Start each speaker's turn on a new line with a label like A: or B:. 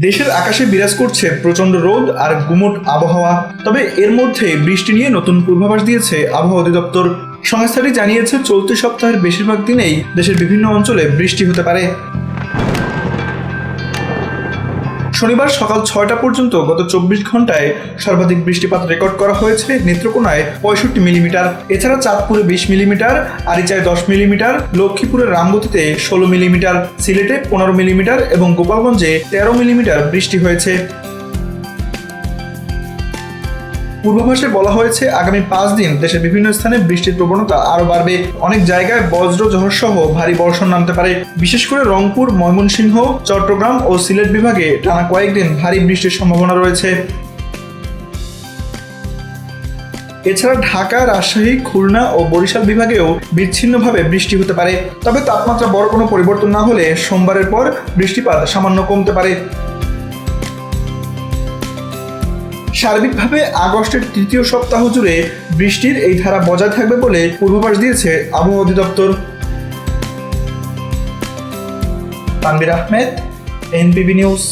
A: দেশের আকাশে বিরাজ করছে প্রচণ্ড রোদ আর গুমট আবহাওয়া। তবে এর মধ্যে বৃষ্টি নিয়ে নতুন পূর্বাভাস দিয়েছে আবহাওয়া অধিদপ্তর। সংস্থাটি জানিয়েছে, চলতি সপ্তাহের বেশিরভাগ দিনেই দেশের বিভিন্ন অঞ্চলে বৃষ্টি হতে পারে। শনিবার সকাল ছয়টা পর্যন্ত গত চব্বিশ ঘন্টায় সর্বাধিক বৃষ্টিপাত রেকর্ড করা হয়েছে নেত্রকোনায় পঁয়ষট্টি মিলিমিটার। এছাড়া চাঁদপুরে বিশ মিলিমিটার, আরিচায় দশ মিলিমিটার লক্ষ্মীপুরের রামগতিতে ষোলো মিলিমিটার, সিলেটে পনেরো মিলিমিটার এবং গোপালগঞ্জে তেরো মিলিমিটার বৃষ্টি হয়েছে। পূর্বাভাসে বলা হয়েছে, আগামী পাঁচ দিন দেশের বিভিন্ন স্থানে বৃষ্টির প্রবণতা আরও বাড়বে। অনেক জায়গায় বজ্র ঝড় সহ ভারী বর্ষণ নামতে পারে। বিশেষ করে রংপুর, ময়মনসিংহ, চট্টগ্রাম ও সিলেট বিভাগে টানা কয়েকদিন ভারী বৃষ্টির সম্ভাবনা রয়েছে। এছাড়া ঢাকা, রাজশাহী, খুলনা ও বরিশাল বিভাগেও বিচ্ছিন্নভাবে বৃষ্টি হতে পারে। তবে তাপমাত্রা বড় কোনো পরিবর্তন না হলে সোমবারের পর বৃষ্টিপাত সামান্য কমতে পারে। সার্বিকভাবে আগস্টের তৃতীয় সপ্তাহ জুড়ে বৃষ্টির এই ধারা বজায় থাকবে বলে পূর্বাভাস দিয়েছে আবহাওয়া অধিদপ্তর। Tanvir Ahmed NPB news.